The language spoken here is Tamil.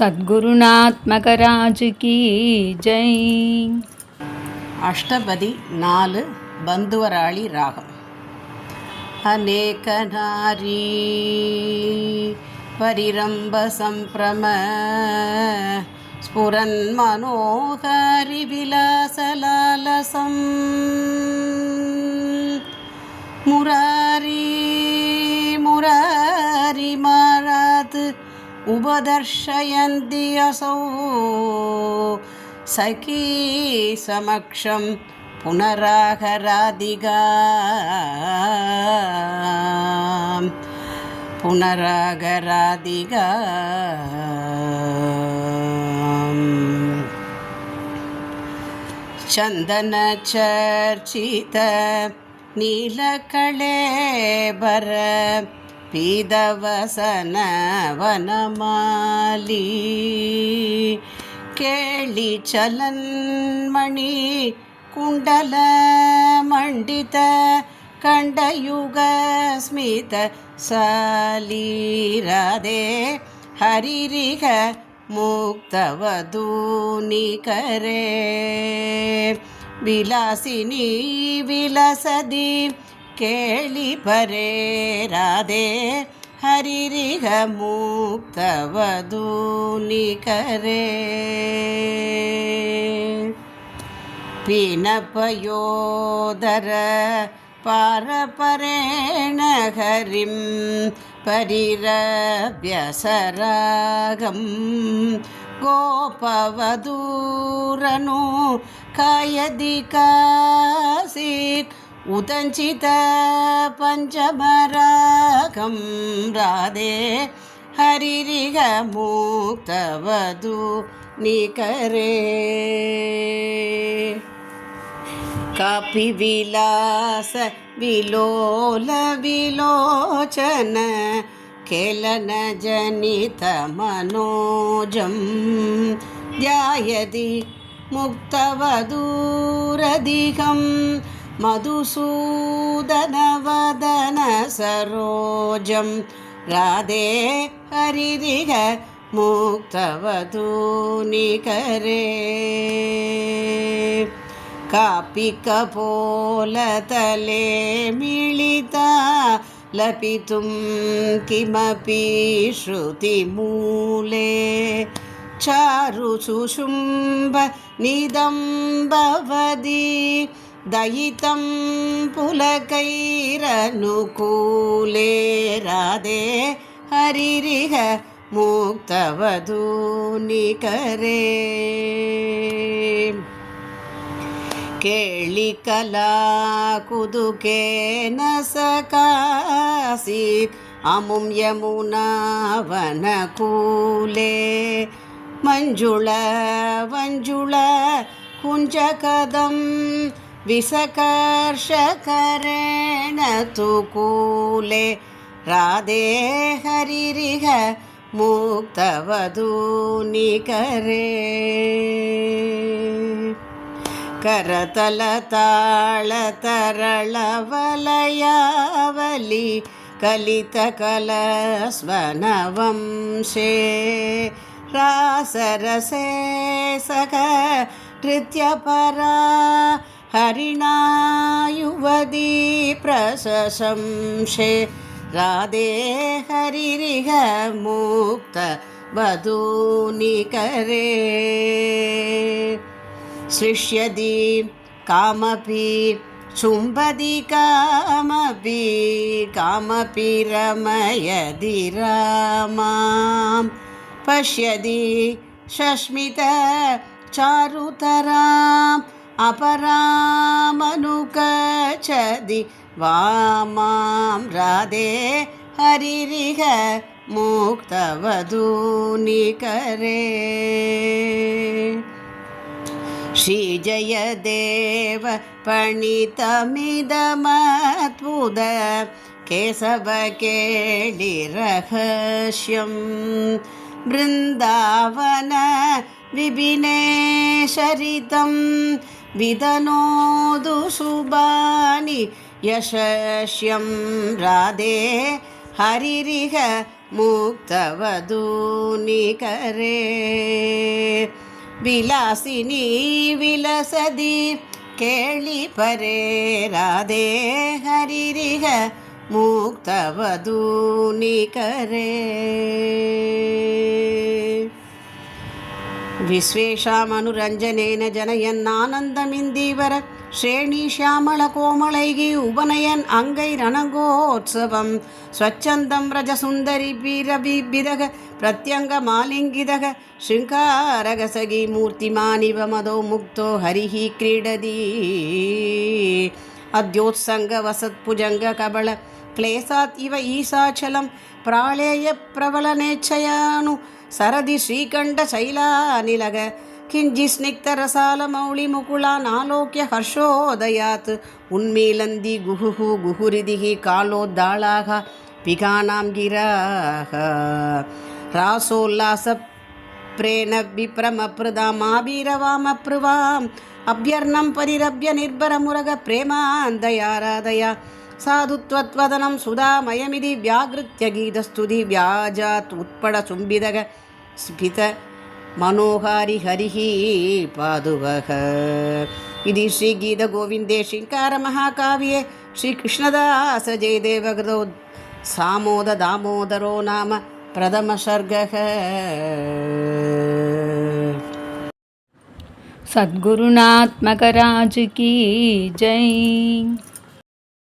சத்குருநாத்மகராஜுக்கு ஜெய் அஷ்டபதி நாலு பந்துவராளி ராகம் அநேக நாரி परिरम्ब सम्प्रम स्फुरन्मनोहरिविलासलालसम् मुरारी मुरारिमा उपदर्शयन्ति असौ सखी समक्षं पुनरागराधिका पुनरागराधिका चन्दनचर्चित नीलकलेबर பீதவசனவனமாலி கேளி சலன்மணி குண்டல மண்டித கண்டயுகஸ்மித சாலீராதே ஹரிரிக முக்தவதூனிகரே விலாசினி விலசதி ಕೇಳಿ ಪರೇ ರಾಧೆ ಹರಿರಿಗ ಮುಕ್ತವಧೂನಿಕರೆ ಪಿನಪಯೋದರ ಪಾರಪರೇಣ ಹರಿಂ ಪರಿರಭ್ಯಸರಾಗಂ ಗೋಪವಧೂರನು ಕಾಯದಿ ಕಾಸ उदञ्चित पञ्चमरागं राधे हरिरिगमुक्तवधू निकरे कपिविलास विलोलविलोचन केलनजनितमनोजं ध्यायति मुक्तवधूरधिकम् மதுசூதனவதன சரோஜம் ராதே ஹரிதிக மூக்தவதூனிகரே कापिकपोलतले मिलिता लपितुं किमपि श्रुतिमूले चारुसुशुम्भ निदं भवति దయితం పులకైరనుకూలే రాధే హరిరిహ ಮುಕ್ತವಧೂನಿಕರೆ ಕೇಳಿ ಕಲಾ ಕುದುಕೆ ನಸಕಾಸಿ ಅಮುಂ ಯಮುನಾವನ ಕೂಲೆ ಮಂಜುಳ ವಂಜುಳ ಕುಂಜ ಕದಂ विसकर्षकरेण तु कूले राधे मुक्तवधूनिकरे करतलतालतरलवलयावलि कलितकलस्वनवंशे रासरसे नृत्यपरा हरिणायुवदी प्रशंसे राधे हरिरिह मुक्त वधूनिकरे सृष्यति कामपि चुम्बति कामपि कामपि रमयदि रामां पश्यति सस्मित चारुतरा अपरामनुकचदि दि वा मां राधे हरिरिह मुक्तवधूनिकरे श्रीजयदेव प्रणितमिदमत्पुद केशव केलिरहस्यं बृन्दावन विभिने शरितम् विदनोदु शुभानि यशस्यं राधे हरिरिह मुक्तवधूनिकरे विलासिनी विलसदि केळिपरे राधे हरिरिह मुक्तवधूनिकरे ವಿಶ್ವೇಶಾಮನುರಂಜನೇನ ಜನಯನ್ನಾನಂದಮಿಂದೀವರ ಶ್ರೇಣಿ ಶ್ಯಾಮಳ ಕೋಮಳೈಗಿ ಉಪನಯನ್ ಅಂಗೈರಣಗೋತ್ಸವಂ ಸ್ವಚ್ಛಂದಂ ರಜಸುಂದರಿ ಬೀರಬಿಬಿದಗ ಪ್ರತ್ಯಂಗ ಮಾಲಿಂಗಿದಗ ಶೃಂಗಾರಗಸಗಿ ಮೂರ್ತಿಮಾನಿವ ಮದೋ ಮುಕ್ತೋ ಹರಿಃ ಕ್ರೀಡದಿ ಅದ್ಯೋತ್ಸಂಗ ವಸತ್ಪುಜಂಗ ಕಬಳ ಕ್ಲೇಸಾತ್ ಇವ ಈಸಾಚಲಂ ಪ್ರಾಳೇಯ ಪ್ರಬಲ ನೇಚ್ಛಯಾನು சரதி ஸ்ரீகண்ட சைலாநிலக किञ्जिस्निग्धरसालमौलिमुकुलानालोक्य हर्षोदयात् उन्मीलन्दी गुहुः गुहुरिदिः कालोद्दाळाः पिगानां गिराः रासोल्लासप्रेण विप्रमप्रदामाभिरवामप्रवाम् अभ्यर्णं परिरभ्य निर्भरमुरग प्रेमान्दयाराधया சாதுத்வத்வதனம் சுதாமயமிதி வியாகிருத்திய கீதஸ்துதி வியாஜாத் உட்பட சும்பிதக ஸ்பித மனோகாரி ஹரிஹி பாதுவக இது ஸ்ரீகீதகோவிந்தே ஸ்ரீங்காரமகாவியே ஸ்ரீகிருஷ்ணதாச ஜெயதேவகிருதோ சாமோத தாமோதரோ நாம பிரதமசர்கக सद्गुरुनात्मकराज की जय